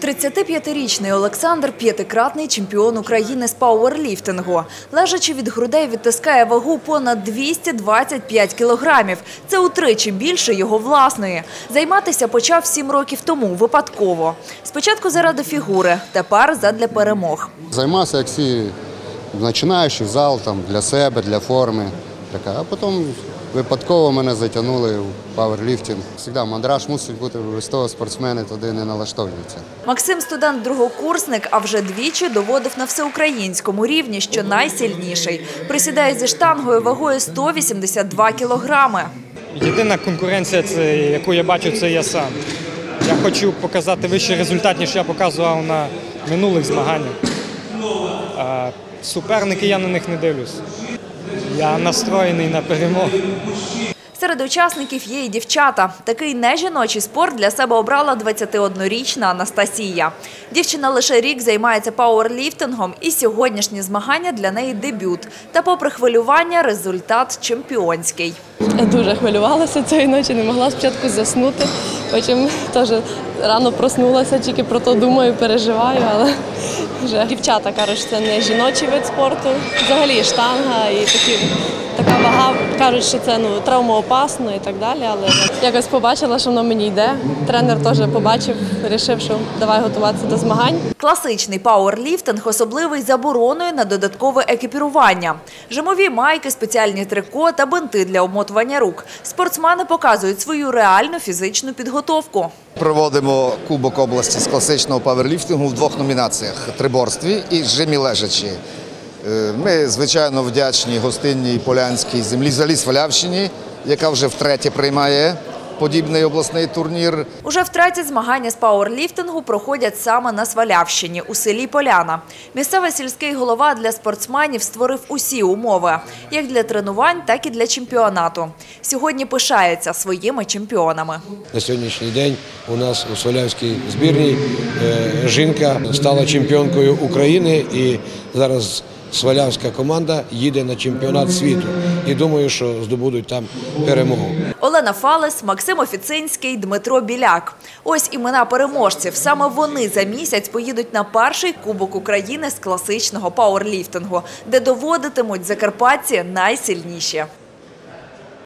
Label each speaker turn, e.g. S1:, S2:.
S1: 35-річний Олександр – п'ятикратний чемпіон України з пауерліфтингу. Лежачи від грудей відтискає вагу понад 225 кілограмів. Це утричі більше його власної. Займатися почав сім років тому, випадково. Спочатку заради фігури, тепер задля перемог.
S2: Займався як всі починаючи в зал там, для себе, для форми. Така. А потім випадково мене затягнули в пауерліфтинг. Завжди мандраж мусить бути обов'язково спортсмени туди не налаштовуються.
S1: Максим – студент-другокурсник, а вже двічі доводив на всеукраїнському рівні, що найсильніший. Присідає зі штангою вагою 182 кілограми.
S3: Єдина конкуренція, це, яку я бачу, це я сам. Я хочу показати вищий результат, ніж я показував на минулих змаганнях. А суперники я на них не дивлюсь. Я настроєний на перемогу.
S1: Серед учасників є і дівчата. Такий нежіночий спорт для себе обрала 21-річна Анастасія. Дівчина лише рік займається пауерліфтингом, і сьогоднішні змагання для неї дебют. Та попри хвилювання, результат чемпіонський.
S4: Дуже хвилювалася цієї ночі, не могла спочатку заснути. Потім теж рано проснулася, тільки про то думаю, переживаю, але вже дівчата кажуть, що це не жіночий вид спорту. Взагалі штанга і такі, така вага. Кажуть, що це ну, травмоопасно і так далі. Але якось побачила, що воно мені йде. Тренер теж побачив, вирішив, що давай готуватися до змагань.
S1: Класичний пауерліфтинг особливий забороною на додаткове екіпірування. Жимові майки, спеціальні трико та бинти для обмотування рук. Спортсмени показують свою реальну фізичну підготовку.
S5: Проводимо Кубок області з класичного паверліфтингу в двох номінаціях триборстві і жимі лежачі. Е, Ми, звичайно, вдячні гостинній полянській землі залі Свалявщині, яка вже втретє приймає подібний обласний турнір.
S1: Уже втретє змагання з пауерліфтингу проходять саме на Свалявщині, у селі Поляна. Місцевий сільський голова для спортсменів створив усі умови, як для тренувань, так і для чемпіонату. Сьогодні пишається своїми чемпіонами.
S6: На сьогоднішній день у нас у Свалявській збірній е, жінка стала чемпіонкою України і зараз свалявська команда їде на чемпіонат світу. І думаю, що здобудуть там перемогу.
S1: Олена Фалес, Максим Офіцинський, Дмитро Біляк. Ось імена переможців. Саме вони за місяць поїдуть на перший Кубок України з класичного пауерліфтингу, де доводитимуть закарпатці найсильніші.